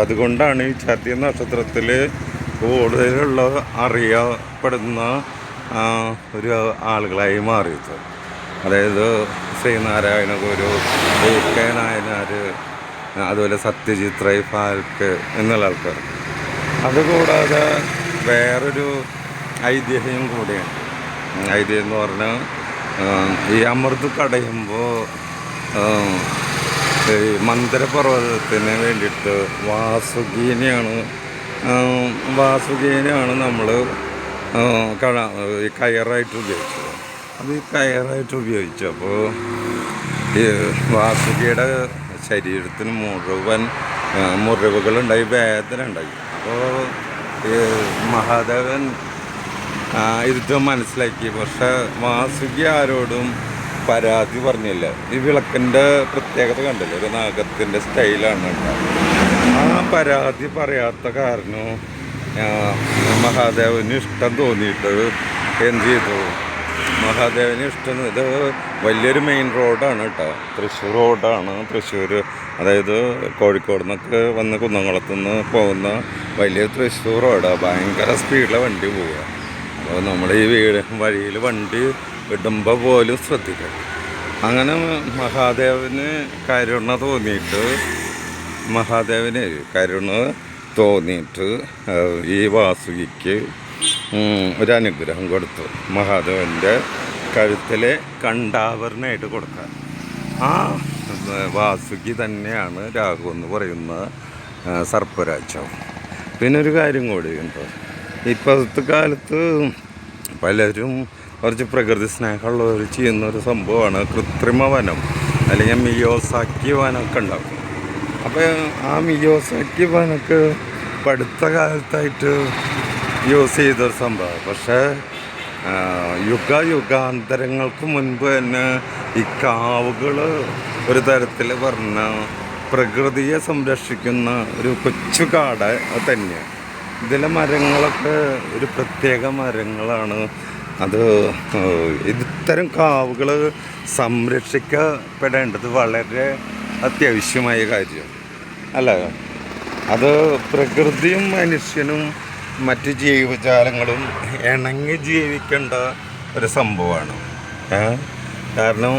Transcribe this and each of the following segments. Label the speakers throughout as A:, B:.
A: അതുകൊണ്ടാണ് ഈ ചാത്തിയ നക്ഷത്രത്തിൽ കൂടുതലുള്ള അറിയപ്പെടുന്ന ഒരു ആളുകളായി മാറിയത്. അതായത് ശ്രീനാരായണ ഗുരു കെ നായനാർ അതുപോലെ സത്യജിത് റൈ ഫാൽക്ക് എന്നുള്ള ആൾക്കാർ അതുകൂടാതെ വേറൊരു ഐതിഹ്യം കൂടിയാണ് ഐതിഹ്യം എന്ന് പറഞ്ഞാൽ ഈ അമൃത് കടയുമ്പോൾ ഈ മന്ദിരപർവതത്തിന് വേണ്ടിയിട്ട് വാസുകീനെയാണ് വാസുകീനെയാണ് നമ്മൾ കഴ ഈ കയറായിട്ട് ഉപയോഗിച്ചത്. അത് ഈ കയറായിട്ട് ഉപയോഗിച്ചപ്പോൾ ഈ വാസുകിയുടെ ശരീരത്തിന് മുഴുവൻ മുറിവുകളുണ്ടായി വേദന ഉണ്ടായി. അപ്പോൾ ഈ മഹാദേവൻ ഇത് മനസ്സിലാക്കി. പക്ഷേ വാസുകി ആരോടും പരാതി പറഞ്ഞില്ല? ഈ വിളക്കിന്റെ പ്രത്യേകത കണ്ടില്ലേ? ഒരു നാഗത്തിന്റെ സ്റ്റൈലാണ്. ആ പരാതി പറയാത്ത കാരണം മഹാദേവന് ഇഷ്ടം തോന്നിയിട്ട് എന്ത് ചെയ്തു? മഹാദേവന് ഇഷ്ടം ഇത് വലിയൊരു മെയിൻ റോഡാണ് കേട്ടോ. തൃശ്ശൂർ റോഡാണ് തൃശ്ശൂർ അതായത് കോഴിക്കോട് നിന്നൊക്കെ വന്ന് കുന്നംകുളത്തു നിന്ന് പോകുന്ന വലിയ തൃശ്ശൂർ റോഡാണ് ഭയങ്കര സ്പീഡിലെ വണ്ടി പോവുക. അപ്പോൾ നമ്മൾ ഈ വീട് വഴിയിൽ വണ്ടി വിടുമ്പോൾ പോലും ശ്രദ്ധിക്കണം. അങ്ങനെ മഹാദേവന് കരുണ തോന്നിയിട്ട് മഹാദേവന് കരുണ തോന്നിയിട്ട് ഈ വാസുകിക്ക് ഒരനുഗ്രഹം കൊടുത്തു. മഹാദേവന്റെ കഴുത്തിലെ കണ്ടാഭരണമായിട്ട് കൊടുക്കാൻ. ആ വാസുകി തന്നെയാണ് രാഘു എന്ന് പറയുന്ന സർപ്പരാജ്യം പിന്നെ ഒരു കാര്യം കൂടിയുണ്ട് ഇപ്പോഴത്തെ കാലത്ത് പലരും കുറച്ച് പ്രകൃതി സ്നേഹമുള്ളവർ ചെയ്യുന്ന ഒരു സംഭവമാണ് കൃത്രിമ വനം അല്ലെങ്കിൽ മിയോസാക്കി വനമൊക്കെ ഉണ്ടാക്കും അപ്പോൾ ആ മിയോസാക്കി വനമൊക്കെ അടുത്ത കാലത്തായിട്ട് യൂസ് ചെയ്തൊരു സംഭവം പക്ഷേ യുഗ യുഗാന്തരങ്ങൾക്ക് മുൻപ് തന്നെ ഈ കാവുകൾ ഒരു തരത്തിൽ പറഞ്ഞ പ്രകൃതിയെ സംരക്ഷിക്കുന്ന ഒരു കൊച്ചു കാട് തന്നെയാണ്. ഇതിലെ മരങ്ങളൊക്കെ ഒരു പ്രത്യേക മരങ്ങളാണ്. അത് ഇത്തരം കാവുകൾ സംരക്ഷിക്കപ്പെടേണ്ടത് വളരെ അത്യാവശ്യമായ കാര്യം അല്ല അത് പ്രകൃതിയും മനുഷ്യനും മറ്റ് ജീവജാലങ്ങളും ഇണങ്ങി ജീവിക്കേണ്ട ഒരു സംഭവമാണ്. കാരണം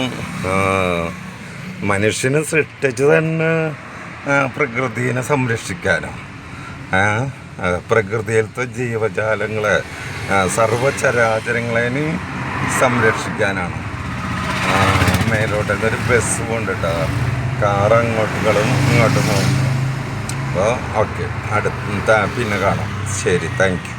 A: മനുഷ്യനെ സൃഷ്ടിച്ച് തന്നെ പ്രകൃതിയെ ആ, പ്രകൃതിയിലത്തെ ജീവജാലങ്ങളെ സർവചരാചരങ്ങളെയും സംരക്ഷിക്കാനാണ്. മേലോട്ട് ഒരു ബസ് കൊണ്ടിട്ട കാർ അങ്ങോട്ടുകളും ഇങ്ങോട്ടും പോകുന്നു അപ്പോൾ ഓക്കെ അടുത്ത പിന്നെ കാണാം. ശരി താങ്ക്